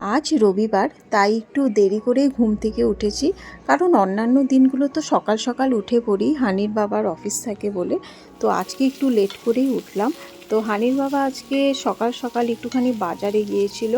আজ রবিবার, তাই একটু দেরি করে ঘুম থেকে উঠেছি। কারণ অন্যান্য দিনগুলো তো সকাল সকাল উঠে পড়ি, হানির বাবার অফিস থাকে বলে। তো আজকে একটু লেট করেই উঠলাম। তো হানির বাবা আজকে সকাল সকাল একটুখানি বাজারে গিয়েছিল,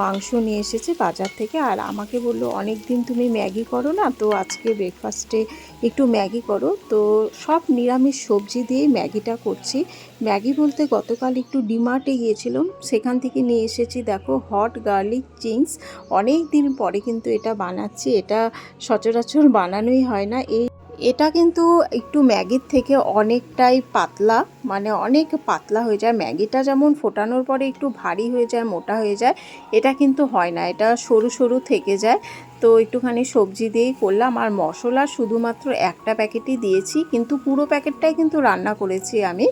মাংস নিয়ে এসেছে বাজার থেকে আর আমাকে বলল, অনেক দিন তুমি ম্যাগি করো না? তো আজকে ব্রেকফাস্টে একটু ম্যাগি করো। তো সব নিরামিষ সবজি দিয়েই ম্যাগিটা করছি। ম্যাগি বলতে গতকাল একটু ডিমার্টে গিয়েছিলাম, সেখান থেকে নিয়ে এসেছি, দেখো হট গার্লিক চিংস অনেক দিন পরে কিন্তু এটা বানাচ্ছি, এটা সচরাচর বানানোই হয় না। এই এটা কিন্তু একটু ম্যাগির থেকে অনেকটাই পাতলা মানে অনেক পাতলা হয়ে যায়। ম্যাগিটা যেমন ফোটানোর পরে একটু ভারী হয়ে যায়, মোটা হয়ে যায়, এটা কিন্তু হয় না। এটা সরু সরু থেকে যায়। তো একটুখানি সবজি দিয়েই করলাম আর মশলা শুধুমাত্র একটা প্যাকেটই দিয়েছি, কিন্তু পুরো প্যাকেটটাই কিন্তু রান্না করেছি আমি।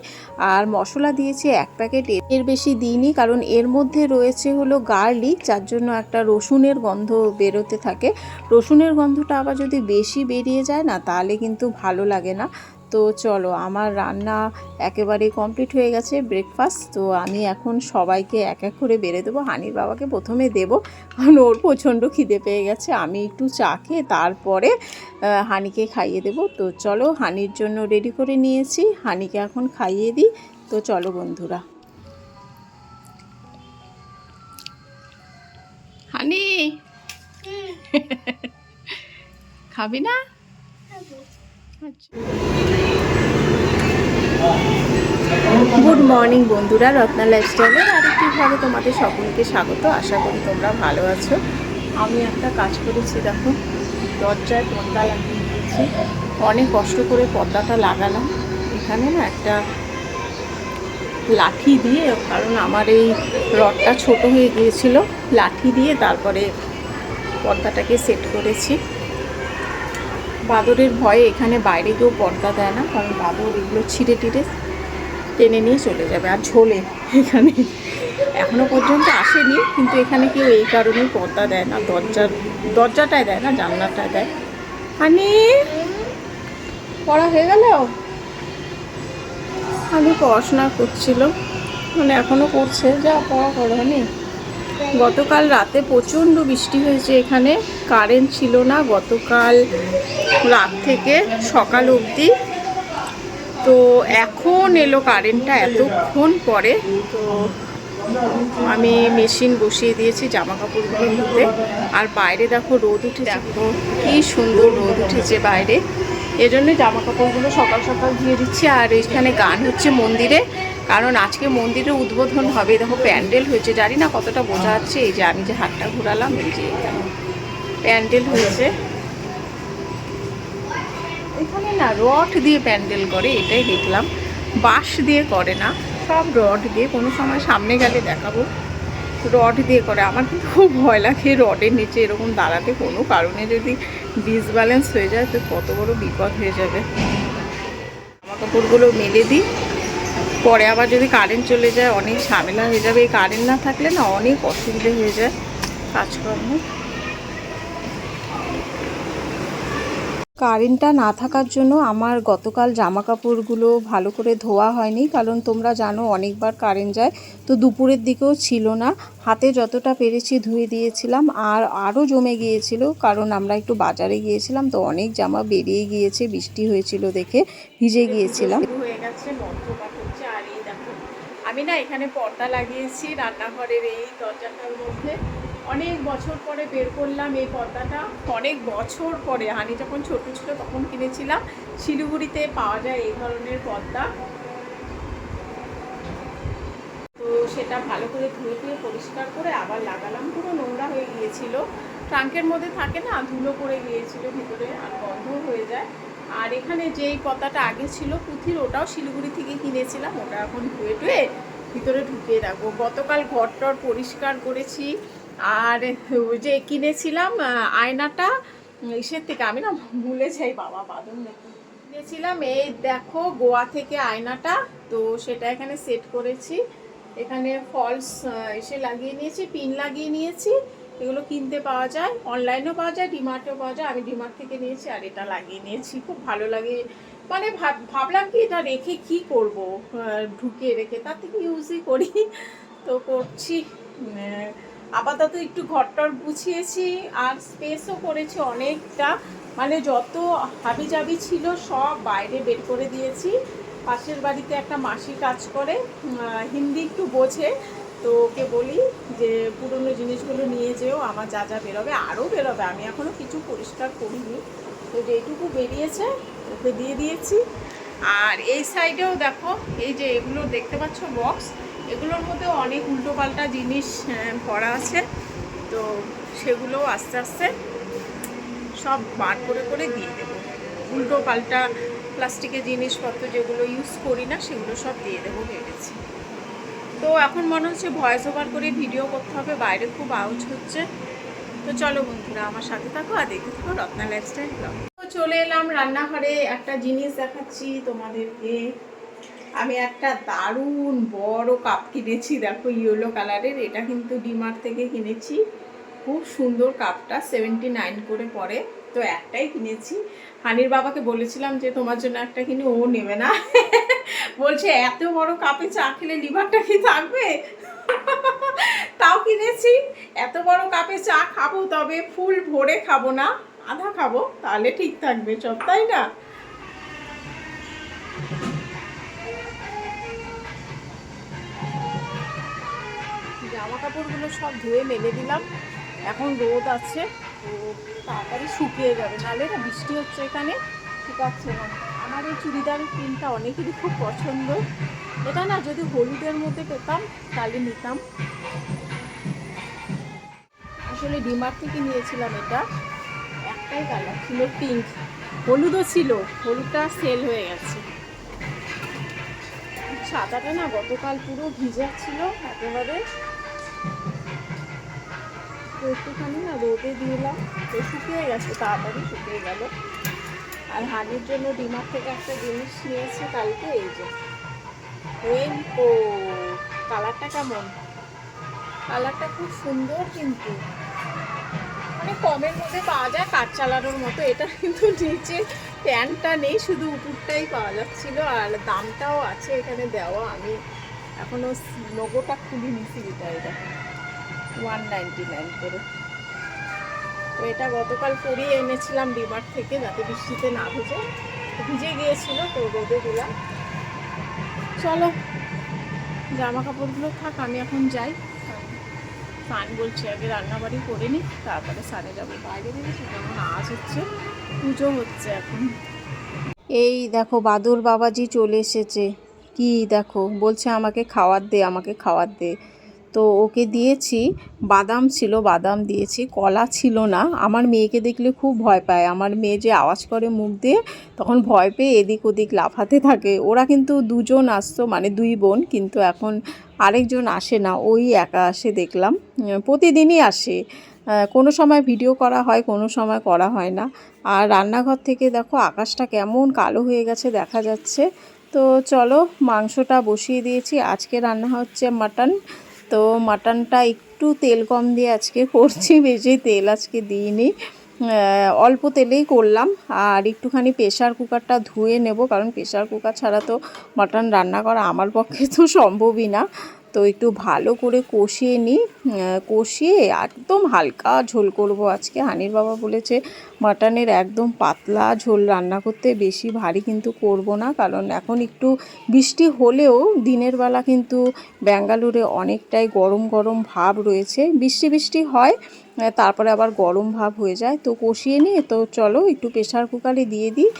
আর মশলা দিয়েছি এক প্যাকেট, এর বেশি দিইনি কারণ এর মধ্যে রয়েছে হলো গার্লিক, যার জন্য একটা রসুনের গন্ধ বেরোতে থাকে। রসুনের গন্ধটা আবার যদি বেশি বেরিয়ে যায় না, তাহলে কিন্তু ভালো লাগে না। তো চলো আমার রান্না একেবারে কমপ্লিট হয়ে গেছে ব্রেকফাস্ট তো আমি এখন সবাইকে এক এক করে বেড়ে দেবো হানির বাবাকে প্রথমে দেবো। কারণ ওর প্রচণ্ড খিদে পেয়ে গেছে আমি একটু চা খেয়ে তারপরে হানিকে খাইয়ে দেবো। তো চলো হানির জন্য রেডি করে নিয়েছি হানিকে এখন খাইয়ে দিই। তো চলো বন্ধুরা। হানি! খাবি না? গুড মর্নিং বন্ধুরা, রত্না লাইফস্টাইলের আরেকটি ভাবে তোমাদের সকলকে স্বাগত। আশা করি তোমরা ভালো আছো। আমি একটা কাজ করেছি, দেখো, দরজায় পর্দা লাগিয়ে দিয়েছি। অনেক কষ্ট করে পর্দাটা লাগালাম। এখানে না একটা লাঠি দিয়ে, কারণ আমার এই রডটা ছোট হয়ে গিয়েছিল, লাঠি দিয়ে তারপরে পর্দাটাকে সেট করেছি। বাদরের ভয়ে এখানে বাইরে কেউ পর্দা দেয় না, কারণ বাদর এগুলো ছিঁড়ে টিড়ে টেনে নিয়ে চলে যাবে আর ঝোলে এখানে। এখনও পর্যন্ত আসেনি, কিন্তু এখানে কেউ এই কারণেই পর্দা দেয় না, দরজার দরজাটায় দেয় না জানলাটায় দেয়। হানি, পড়া হয়ে গেল? আমি পড়াশোনা করছিল মানে এখনও করছে, যা পড়া করো হানি। গতকাল রাতে প্রচণ্ড বৃষ্টি হয়েছে এখানে। কারেন্ট ছিল না গতকাল রাত থেকে সকাল অবধি। তো এখন এলো কারেন্টটা এতক্ষণ পরে। তো আমি মেশিন বসিয়ে দিয়েছি জামা কাপড়গুলো ধুতে। আর বাইরে দেখো রোদ উঠে দেখো কি সুন্দর রোদ উঠেছে বাইরে। এজন্যই জামা কাপড়গুলো সকাল সকাল ধুয়ে দিচ্ছি। আর এখানে গান হচ্ছে মন্দিরে। কারণ আজকে মন্দিরে উদ্বোধন হবে, দেখো প্যান্ডেল হয়েছে, জানি না কতটা বোঝা যাচ্ছে, এই যে আমি যে হাতটা ঘোরালাম, এই যে প্যান্ডেল হয়েছে। এখানে না রড দিয়ে প্যান্ডেল করে, এটাই দেখলাম, বাঁশ দিয়ে করে না, সব রড দিয়ে, কোনো সময় সামনে গেলে দেখাবো, রড দিয়ে করে, আমার কিন্তু খুব ভয় লাগে রডের নিচে এরকম দাঁড়াতে, কোনো কারণে যদি ডিসব্যালেন্স হয়ে যায়, তো কত বড় বিপদ হয়ে যাবে। জামা কাপড়গুলো মেলে দিই পরে আবার যদি কারেন্ট চলে যায়, অনেক ঝামেলা হয়ে যাবে। এই কারেন্ট না থাকলে না অনেক অসুবিধে হয়ে যায় কাজকর্ম। কারেন্টটা না থাকার জন্য আমার গতকাল জামা কাপড়গুলো ভালো করে ধোয়া হয়নি, কারণ তোমরা জানো অনেকবার কারেন্ট যায়। তো দুপুরের দিকেও ছিল না। হাতে যতটা পেরেছি ধুয়ে দিয়েছিলাম, আর আরও জমে গিয়েছিল, কারণ আমরা একটু বাজারে গিয়েছিলাম, তো অনেক জামা বেরিয়ে গিয়েছে, বৃষ্টি হয়েছিল দেখে ভিজে গিয়েছিলাম হয়ে গেছে মন্ত্রপাঠ হচ্ছে আর এই দেখো আমি না এখানে পর্দা লাগিয়েছি, রান্নাঘরের এই দরজাটার মধ্যে। অনেক বছর পরে বের করলাম এই পর্দাটা। অনেক বছর পরে, হানি যখন ছোট ছিল তখন কিনেছিলাম। শিলিগুড়িতে পাওয়া যায় এই ধরনের পর্দা। তো সেটা ভালো করে ধুয়ে ধুয়ে পরিষ্কার করে আবার লাগালাম। পুরো নোংরা হয়ে গিয়েছিল। ট্রাঙ্কের মধ্যে থাকে না, ধুলো পড়ে গিয়েছিল, ভিতরে আর গন্ধ হয়ে যায়। আর এখানে যেই পতাটা আগে ছিল পুঁথির, ওটাও শিলিগুড়ি থেকে কিনেছিলাম। ওটা এখন ধুয়ে টুয়ে ভিতরে ঢুকিয়ে রাখব। গতকাল ঘরটর পরিষ্কার করেছি। আর ওই যে কিনেছিলাম আয়নাটা ইসের থেকে, আমি না ভুলে যাই বাবা বাদন নাকি কিনেছিলাম, এই দেখো গোয়া থেকে আয়নাটা। তো সেটা এখানে সেট করেছি। এখানে ফলস এসে লাগিয়ে নিয়েছি পিন লাগিয়ে নিয়েছি। এগুলো কিনতে পাওয়া যায় অনলাইনেও পাওয়া যায় ডিমার্টেও পাওয়া যায়। আমি ডিমার্ট থেকে নিয়েছি আর এটা লাগিয়ে নিয়েছি। খুব ভালো লাগে। মানে ভাব- ভাবলাম কি এটা রেখে কি করব? ঢুকিয়ে রেখে। তার থেকে ইউজই করি। তো করছি। আপাতত একটু ঘরটর গুছিয়েছি আর স্পেসও করেছি অনেকটা। মানে যত হাবিজাবি ছিল সব বাইরে বের করে দিয়েছি। পাশের বাড়িতে একটা মাসি কাজ করে। হিন্দি একটু বোঝে। তো ওকে বলি যে পুরনো জিনিসগুলো নিয়ে যেও আমার যা যা বেরোবে আরও বেরোবে। আমি এখনও কিছু পরিষ্কার করিনি। তো যেটুকু বেরিয়েছে ওকে দিয়ে দিয়েছি। আর এই সাইডেও দেখো এই যে এগুলো দেখতে পাচ্ছ বক্স এগুলোর মধ্যে অনেক উল্টোপাল্টা জিনিস আহ, পড়া আছে। তো সেগুলো আস্তে আস্তে সব বার করে করে দিয়ে দেবো। উল্টো পাল্টা প্লাস্টিকের জিনিসপত্র যেগুলো ইউজ করি না সেগুলো সব দিয়ে দেবো ভেবেছি। তো এখন মনে হচ্ছে ভয়েস ওভার করে ভিডিও করতে হবে, বাইরে খুব আউজ হচ্ছে। তো চলো বন্ধুরা, আমার সাথে থাকো আর দেখতে থাকো রত্না লাইফস্টাইল ব্লগ তো চলে এলাম রান্নাঘরে, একটা জিনিস দেখাচ্ছি তোমাদেরকে। আমি একটা দারুণ বড় কাপ কিনেছি, দেখো ইয়েলো কালারের এটা কিন্তু ডিমার্ট থেকে কিনেছি। খুব সুন্দর কাপটা সেভেন্টি নাইন করে পড়ে। তো একটাই কিনেছি। হানির বাবাকে বলেছিলাম যে, তোমার জন্য একটা কিনে, ও নেবে না। বলছে, এত বড় কাপে চা খেলে লিভারটা কি থাকবে? তাও কিনেছি। এত বড় কাপে চা খাব, তবে ফুল ভরে খাব না, আধা খাব, তাহলে ঠিক থাকবে সব, তাই না? জামা কাপড়গুলো সব ধুয়ে মেলে দিলাম। এখন রোদ আছে। তাড়াতাড়ি শুকিয়ে যাবে। নাহলে না বৃষ্টি হচ্ছে এখানে। শুকাচ্ছে না আমার এই চুড়িদারের প্রিন্টটা অনেকেরই খুব পছন্দ। এটা না, যদি হলুদের মধ্যে পেতাম, তাহলে নিতাম। আসলে ডিমার্ট থেকে নিয়েছিলাম এটা। একটাই কালার, ছিল পিঙ্ক। হলুদও ছিল, হলুদটা সেল হয়ে গেছে। সাদাটা না গতকাল পুরো ভিজা ছিল, একেবারে। তো একটুখানি না রোদে দিলাম তো শুকিয়ে গেছে, তাড়াতাড়ি শুকিয়ে গেল। আর হানির জন্য ডিমার থেকে একটা জিনিস নিয়েছে কালকে, এই যে রেনকো কালারটা কেমন? কালারটা খুব সুন্দর কিন্তু। মানে কমের মধ্যে পাওয়া যায়, কাঠ চালানোর মতো। এটা কিন্তু নিচে প্যান্টটা নেই, শুধু উপরটাই পাওয়া যাচ্ছিল, আর দামটাও আছে এখানে দেওয়া। আমি এখনও লোগোটা খুলি নিছি এটা এটা ওয়ান নাইনটি নাইন করে তো এটা গতকাল পরিয়ে এনেছিলাম ডিমার্ট থেকে যাতে বৃষ্টিতে না ভিজে ভিজে গিয়েছিল তো রোদে দিলাম চলো জামা কাপড়গুলো থাক আমি এখন যাই সান বলছি আগে রান্নাবাড়ি করে নি তারপরে সানে যাব বাইরে দেখেছি কেমন আওয়াজ হচ্ছে পুজো হচ্ছে এখন এই দেখো বাদুর বাবাজি চলে এসেছে কি দেখো বলছে আমাকে খাওয়ার দে আমাকে খাওয়ার দে তো ওকে দিয়েছি, বাদাম ছিল, বাদাম দিয়েছি, কলা ছিল না। আমার মেয়েকে দেখলে খুব ভয় পায়। আমার মেয়ে যে আওয়াজ করে মুখ দিয়ে, তখন ভয় পেয়ে এদিক ওদিক লাফাতে থাকে। ওরা কিন্তু দুজন আসতো মানে দুই বোন, কিন্তু এখন আরেকজন আসে না, ওই একা আসে দেখলাম। প্রতিদিনই আসে। কোনো সময় ভিডিও করা হয়, কোনো সময় করা হয় না। আর রান্নাঘর থেকে দেখো আকাশটা কেমন কালো হয়ে গেছে, দেখা যাচ্ছে। তো চলো মাংসটা বসিয়ে দিয়েছি। আজকে রান্না হচ্ছে মাটন। তো মাটনটা একটু তেল কম দিয়ে আজকে করছি, বেশি তেল আজকে দিইনি। অল্প তেলেই করলাম, আর একটুখানি প্রেশার কুকারটা ধুয়ে নেব, কারণ প্রেশার কুকার ছাড়া তো মাটন রান্না করা আমার পক্ষে তো সম্ভবই না। তো একটু ভালো করে কষিয়ে নিই। কষিয়ে একদম হালকা ঝোল করব। আজকে হানির বাবা বলেছে, মাটনের একদম পাতলা ঝোল রান্না করতে বেশি ভারী কিন্তু করব না, কারণ এখন একটু বৃষ্টি হলেও দিনের বেলা কিন্তু ব্যাঙ্গালোরে অনেকটাই গরম গরম ভাব রয়েছে। বৃষ্টি বৃষ্টি হয় তারপরে আবার গরম ভাব হয়ে যায়। তো কষিয়ে নিয়ে তো চলো একটু প্রেশার কুকারে দিয়ে দিই।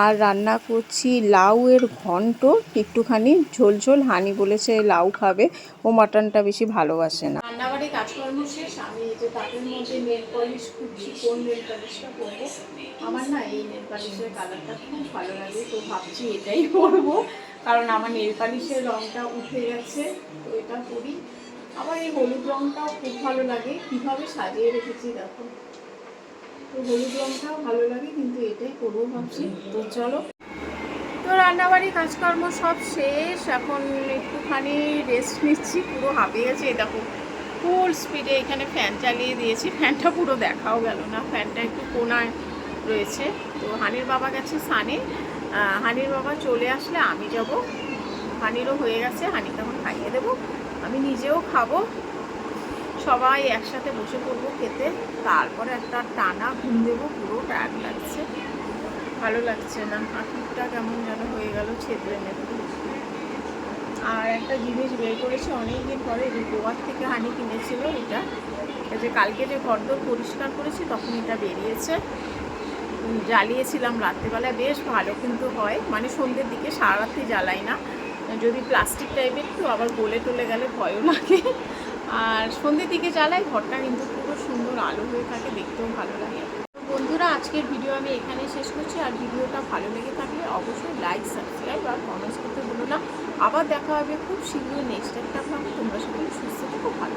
আর রান্না করছি লাউয়ের ঘন্ট। একটুখানি ঝোল ঝোল, হানি বলেছে লাউ খাবে। ও মাটনটা বেশি ভালোবাসে না। রান্নাবাড়ি কাজকর্ম শেষ। আমি এই যে তাদের মধ্যে নেল পলিশ খুঁজছি কোন নেল পলিশটা পরবো আমার না এই নেল পলিশের কালারটা খুব ভালো লাগে, তো ভাবছি এটাই পরবো কারণ আমার নেল পলিশের রঙটা উঠে গেছে, তো এটা পরি আবার এই হলুদ রঙটাও খুব ভালো লাগে। কীভাবে সাজিয়ে রেখেছি দেখো। তো হলুদ রঙটাও ভালো লাগে, কিন্তু এটাই করব ভাবছি। তো চলো। তো রান্নাবাড়ি, কাজকর্ম সব শেষ। এখন একটুখানি রেস্ট নিচ্ছি। পুরো হাঁপিয়ে গেছে। দেখো ফুল স্পিডে এখানে ফ্যান চালিয়ে দিয়েছি। ফ্যানটা পুরো দেখাও গেল না। ফ্যানটা একটু কোনায় রয়েছে। তো হানির বাবা গেছে সানে হানির বাবা চলে আসলে আমি যাব। হানিরও হয়ে গেছে। হানিকে এখন খাইয়ে দেবো। আমি নিজেও খাব। সবাই একসাথে বসে পড়ব খেতে। তারপরে একটা টানা ঘুম দেবো, পুরো টায়ার্ড লাগছে। ভালো লাগছে না। হাঁটুটা কেমন যেন হয়ে গেল ছেদরে মেদরে আর একটা জিনিস বের করেছি অনেক দিন পরে যে গোয়ার থেকে হানি কিনেছিল এটা। যে কালকে যে ঘরদোর পরিষ্কার করেছি, তখন এটা বেরিয়েছে। জ্বালিয়েছিলাম রাত্রিবেলায়। বেশ ভালো কিন্তু হয়। মানে সন্ধ্যের দিকে সারা রাত্রি জ্বালাই না। যদি প্লাস্টিক টাইপের একটু আবার গলে টলে গেলে ভয়ও লাগে। আর সন্ধ্যের দিকে জ্বালাই ঘরটা কিন্তু পুরো সুন্দর আলো হয়ে থাকে, দেখতেও ভালো লাগে। বন্ধুরা, আজকের ভিডিও আমি এখানে শেষ করছি, আর ভিডিওটা ভালো লেগে থাকলে অবশ্যই লাইক সাবস্ক্রাইব আর কমেন্টস করতে ভুলো না। আবার দেখা হবে খুব শীঘ্রই নেক্সট একটা ভাবে তোমরা সবাই সুস্থ থেকো, ভালো